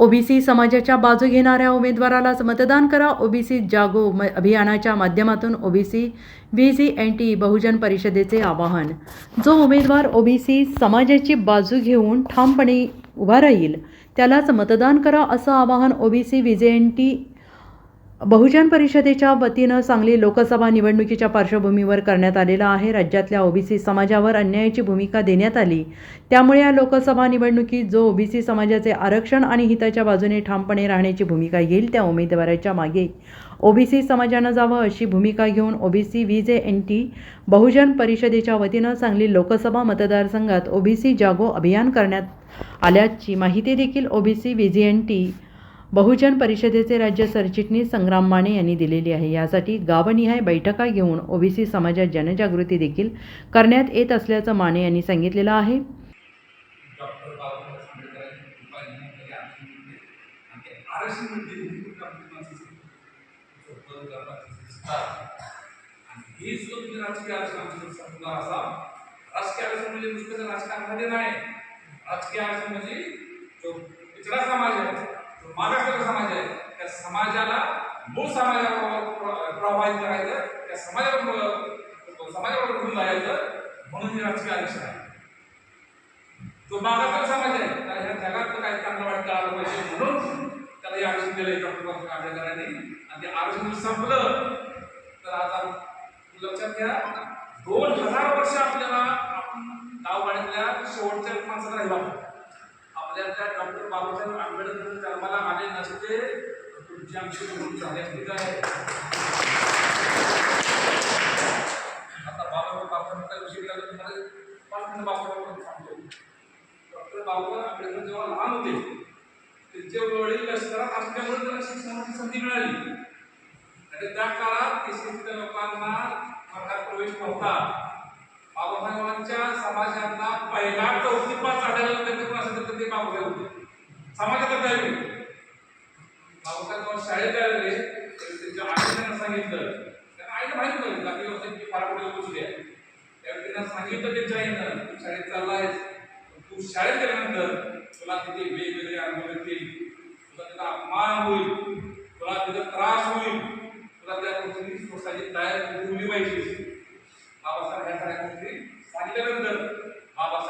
OBC समाजाच्या बाजू घेणाऱ्या उमेदवारालाच मतदान करा. ओबीसी जागो म अभियानाच्या माध्यमातून OBC V G N T Bahujan परिषदेचे आवाहन. जो उमेदवार ओबीसी समाजाची बाजू घेऊन ठामपणे उभा राहील त्यालाच मतदान करा असं आवाहन OBC V J N T Bahujan परिषदेच्या वतीनं सांगली लोकसभा निवडणुकीच्या पार्श्वभूमीवर करण्यात आलेलं आहे. राज्यातल्या ओबीसी समाजावर अन्यायाची भूमिका देण्यात आली. त्यामुळे या लोकसभा निवडणुकीत जो ओबीसी समाजाचे आरक्षण आणि हिताच्या बाजूने ठामपणे राहण्याची भूमिका येईल त्या उमेदवाराच्या मागे. ओबीसी समाजानं जावं अशी भूमिका घेऊन OBC V J N T Bahujan परिषदेच्या वतीनं सांगली लोकसभा मतदारसंघात ओबीसी जागो अभियान करण्यात आल्याची माहिती देखील OBC V J N T Bahujan परिषदेचे राज्य सरचिटणीस संग्राम माने यांनी दिलेली आहे. यासाठी गावनिहाय बैठका घेऊन ओबीसी समाजात जनजागृती देखील करण्यात येत असल्याचं माने यांनी सांगितलेलं आहे. राजकीय राजकीय म्हणजे समाज आहे महाराष्ट्राचा समाज आहे. त्या समाजाला मूळ समाजाला प्रभावित करायचं त्या समाजावर समाजावर घेऊन जायचं म्हणून हे राजकीय आरक्षण आहे. तो महाराष्ट्र समाज आहे त्याला ह्या जगात काय काही चांगलं वाटतं आलं पाहिजे म्हणून त्याला हे आरक्षण दिलं डॉक्टर आंबेडकरांनी आणि ते आरक्षण संपलं तर आता लक्षात घ्या दोन हजार वर्ष आपल्याला आपण गाववाड्यातल्या शेवटच्या माणसाला राहिला. आपल्या त्या बाबासाहेब आंबेडकर जन्माला आले नसते तुमची आमची निवडणूक झाली असती काय आता बाबासाहेब बाबासाहेब विषय लागला तुम्हाला पाच मिनिटं बाबासाहेब सांगतो. डॉक्टर बाबासाहेब आंबेडकर जेव्हा लहान होते त्यांचे वडील लष्करात असल्यामुळे त्यांना शिक्षणाची संधी मिळाली. आणि त्या काळात एसटीच्या लोकांना वर्गात प्रवेश नव्हता. बाबासाहेबांच्या समाजांना पहिला चौथी पास आढळला त्यांचं कोण असेल तर ते बाबासाहेब होते समाजात काय होईल बाबासाहेब शाळेत आले लागले त्यांच्या आईने त्यांना सांगितलं. त्यांना आईने माहीत नव्हतं बाकी होते फार पुढे पोचले त्यावेळी त्यांना सांगितलं त्यांच्या आईनं. तू शाळेत चाललायस तू शाळेत गेल्यानंतर तुला तिथे वेगवेगळे अनुभव येतील. तुला तिथं अपमान होईल. तुला तिथं त्रास होईल. तुला त्या गोष्टी स्वतःची तयारी ठेवली पाहिजे. बाबासाहेब ह्या सगळ्या गोष्टी सांगितल्यानंतर Babasaheb